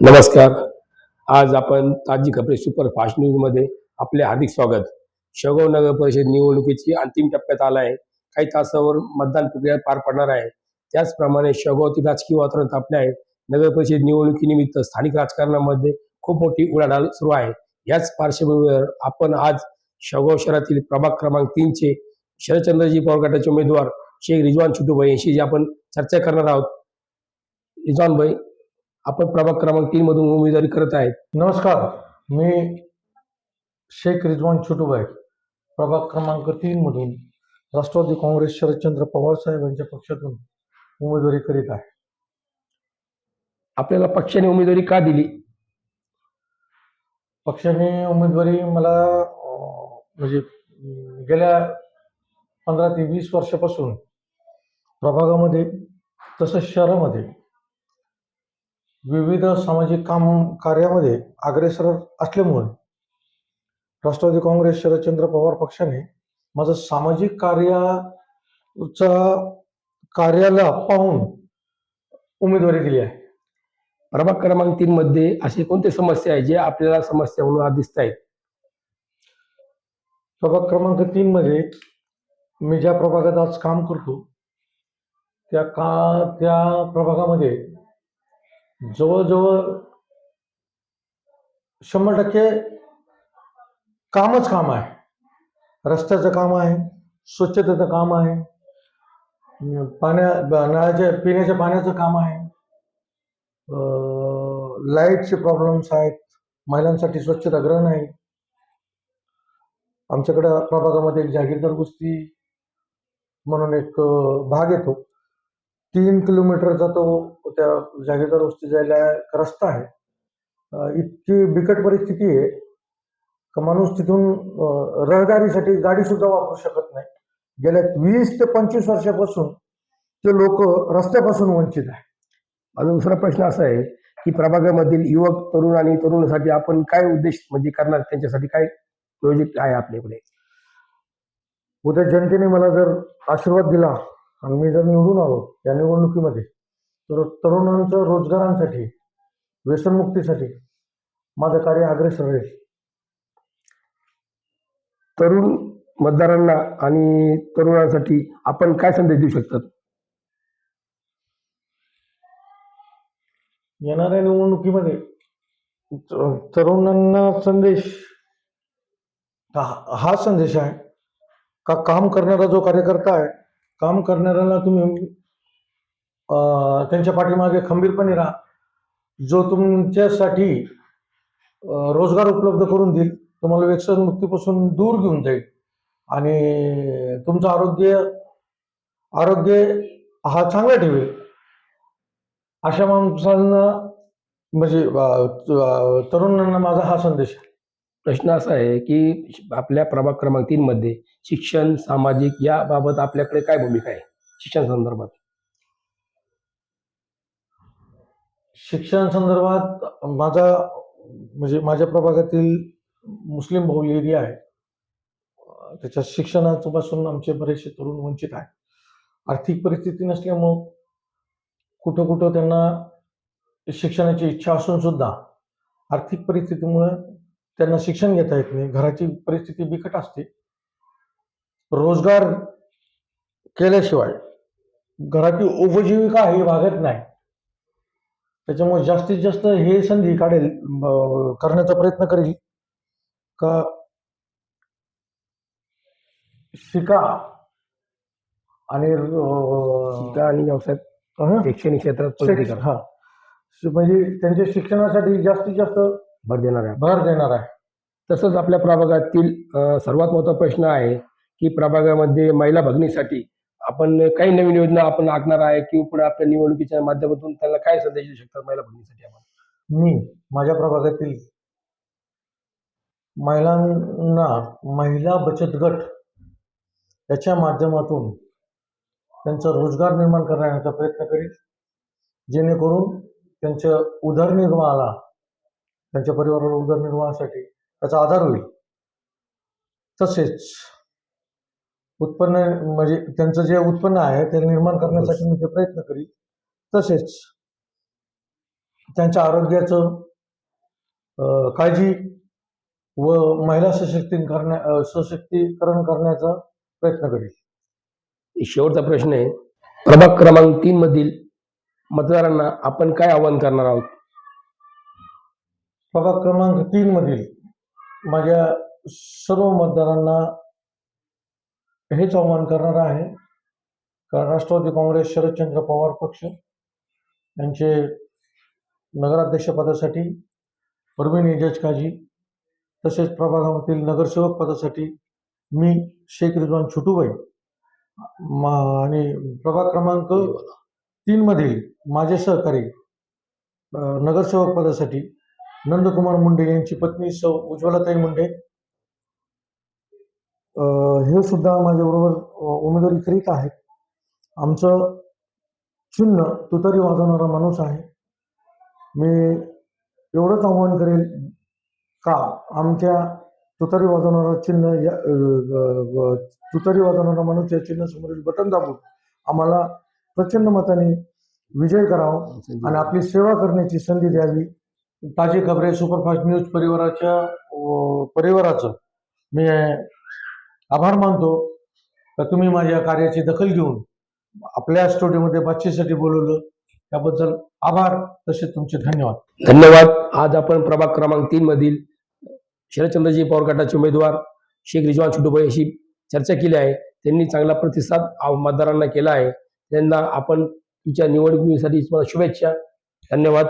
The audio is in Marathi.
नमस्कार. आज आपण ताजी खबरे सुपरफास्ट न्यूजमध्ये आपले हार्दिक स्वागत. शेगाव नगर परिषद निवडणुकीची अंतिम टप्प्यात आला आहे काही तासावर मतदान प्रक्रिया पार पडणार आहे. त्याचप्रमाणे शेवगावतील राजकीय वातावरण तापले आहे. नगर परिषद निवडणुकीनिमित्त स्थानिक राजकारणामध्ये खूप मोठी उलाढाल सुरू आहे. याच पार्श्वभूमीवर आपण आज शेगाव शहरातील प्रभाग क्रमांक तीनचे शरदचंद्रजी पवार गटाचे उमेदवार शेख रिजवान छुटूभाई यांशी आपण चर्चा करणार आहोत. रिजवान भाई आपण प्रभाग क्रमांक तीन मधून उमेदवारी करत आहेत. नमस्कार मी शेख रिजवान छोटूबाई प्रभाग क्रमांक तीनमधून राष्ट्रवादी काँग्रेस शरदचंद्र पवार साहेब यांच्या पक्षातून उमेदवारी करीत आहे. आपल्याला पक्षाने उमेदवारी का दिली? पक्षाने उमेदवारी मला अं, म्हणजे अं, गेल्या पंधरा ते वीस वर्षापासून प्रभागामध्ये तसंच शहरामध्ये विविध सामाजिक काम कार्यामध्ये अग्रेसर असल्यामुळे राष्ट्रवादी काँग्रेस शरदचंद्र पवार पक्षाने माझं सामाजिक कार्याचा कार्याला पाहून उमेदवारी दिली आहे. प्रभाग क्रमांक तीन मध्ये असे कोणते समस्या आहे जे आपल्याला समस्या म्हणून आज दिसत आहेत? प्रभाग क्रमांक तीन मध्ये मी ज्या प्रभागात आज काम करतो त्या का त्या प्रभागामध्ये जवळजवळ शंभर टक्के कामच काम आहे. रस्त्याचं काम आहे स्वच्छतेचं काम आहे पाण्या नळाच्या पिण्याच्या पाण्याचं काम आहे. लाईटचे प्रॉब्लेम्स आहेत महिलांसाठी स्वच्छतागृह नाही. आमच्याकडं प्रभागामध्ये एक जागीरदार कुस्ती म्हणून एक भाग येतो. तीन किलोमीटरचा तो त्या जागीरदार वस्ती जायला एक रस्ता आहे. इतकी बिकट परिस्थिती आहे का माणूस तिथून रहदारीसाठी गाडी सुद्धा वापरू शकत नाही. गेल्या वीस ते पंचवीस वर्षापासून ते लोक रस्त्यापासून वंचित आहे माझा दुसरा प्रश्न असा आहे की प्रभागामधील युवक तरुण आणि तरुणासाठी आपण काय उद्देश म्हणजे करणार? त्यांच्यासाठी काय प्रोजेक्ट आहे आपल्याकडे? उद्या जनतेने मला जर आशीर्वाद दिला आणि मी जर निवडून आलो या निवडणुकीमध्ये तर तरुणांचं रोजगारांसाठी व्यसनमुक्तीसाठी माझं कार्य अग्रेसर राहील तरुण मतदारांना आणि तरुणांसाठी आपण काय संदेश देऊ शकतात? येणाऱ्या निवडणुकीमध्ये तरुणांना संदेश हा हा संदेश आहे का काम करणारा जो कार्यकर्ता आहे काम करणाऱ्याला तुम्ही त्यांच्या पाठीमागे खंबीरपणे राहा. जो तुमच्यासाठी रोजगार उपलब्ध करून देईल तुम्हाला व्यसन मुक्तीपासून दूर घेऊन जाईल. आणि तुमचं आरोग्य आरोग्य हा चांगला ठेवेल. अशा माणसांना म्हणजे तरुणांना माझा हा संदेश आहे. प्रश्न असा आहे की आपल्या प्रभाग क्रमांक तीन मध्ये शिक्षण सामाजिक याबाबत आपल्याकडे काय भूमिका आहे? शिक्षण संदर्भात. शिक्षण संदर्भात माझा म्हणजे माझ्या प्रभागातील मुस्लिम बहुल एरिया आहे. त्याच्या शिक्षणापासून आमचे बरेचसे तरुण वंचित आहे आर्थिक परिस्थिती नसल्यामुळं कुठं कुठं त्यांना शिक्षणाची इच्छा असून सुद्धा आर्थिक परिस्थितीमुळे त्यांना शिक्षण घेता येत नाही. घराची परिस्थिती बिकट असते. रोजगार केल्याशिवाय घराची उपजीविका ही भागत नाही. त्याच्यामुळे जास्तीत जास्त हे संधी काढेल करण्याचा प्रयत्न करेल. का शिका आणि आणि व्यवसाय हं? शैक्षणिक क्षेत्रात हा. म्हणजे त्यांच्या शिक्षणासाठी जास्तीत जास्त भर देणार आहे भर देणार आहे. तसंच आपल्या प्रभागातील सर्वात मोठा प्रश्न आहे की प्रभागामध्ये महिला भगिनीसाठी आपण काही नवीन योजना आपण आखणार आहे की पुढे आपल्या निवडणुकीच्या माध्यमातून त्यांना काय संदेश देऊ शकतात महिला भगिनीसाठी आपण? मी माझ्या प्रभागातील महिलांना महिला बचत गट याच्या माध्यमातून त्यांचा रोजगार निर्माण करण्याचा प्रयत्न करील जेणेकरून त्यांच्या उदरनिर्वाहाला त्यांच्या परिवाराला उदरनिर्वाहासाठी त्याचा आधार होईल. तसेच उत्पन्न म्हणजे त्यांचं जे उत्पन्न आहे ते निर्माण करण्यासाठी मी ते प्रयत्न करील तसेच त्यांच्या आरोग्याचं काळजी व महिला सशक्तीकरण करण्या सशक्तीकरण करण्याचा प्रयत्न करेल शेवटचा प्रश्न आहे. प्रभाग क्रमांक तीन मधील मतदारांना आपण काय आवाहन करणार आहोत? प्रभाग क्रमांक तीन मधील माझ्या सर्व मतदारांना हेच आवाहन करणार आहे. का राष्ट्रवादी काँग्रेस शरदचंद्र पवार पक्ष यांचे नगराध्यक्षपदासाठी परभणी जज काजी तसेच प्रभागामधील नगरसेवक पदासाठी मी शेख रिजवान छोटूबाई मा आणि प्रभाग क्रमांक तीन मधील माझे सहकारी नगरसेवक पदासाठी नंदकुमार मुंडे यांची पत्नी सौ उज्ज्वलाताई मुंडे. हे सुद्धा माझ्याबरोबर उमेदवारी करीत आहेत. आमचं चिन्ह तुतारी वाजवणारा माणूस आहे. मी एवढंच आव्हान करेल का? आमच्या तुतारी वाजवणारा चिन्ह या तुतारी वाजवणारा माणूस या चिन्ह समोरील बटन दाबून आम्हाला प्रचंड मताने विजय करावा आणि आपली सेवा करण्याची संधी द्यावी. ताजी खबरे सुपरफास्ट न्यूज परिवाराच्या परिवाराचं मी आभार मानतो. तर तुम्ही माझ्या कार्याची दखल घेऊन आपल्या स्टुडिओमध्ये बातचीसाठी बोलवलं. त्याबद्दल आभार. तसेच तुमचे धन्यवाद. धन्यवाद. आज आपण प्रभाग क्रमांक तीन मधील शरदचंद्रजी पवार गटाचे उमेदवार शेख रिजवान छुटुभाई अशी चर्चा केली आहे. त्यांनी चांगला प्रतिसाद मतदारांना केला आहे. त्यांना आपण तुमच्या निवडणुकीसाठी तुम्हाला शुभेच्छा. धन्यवाद.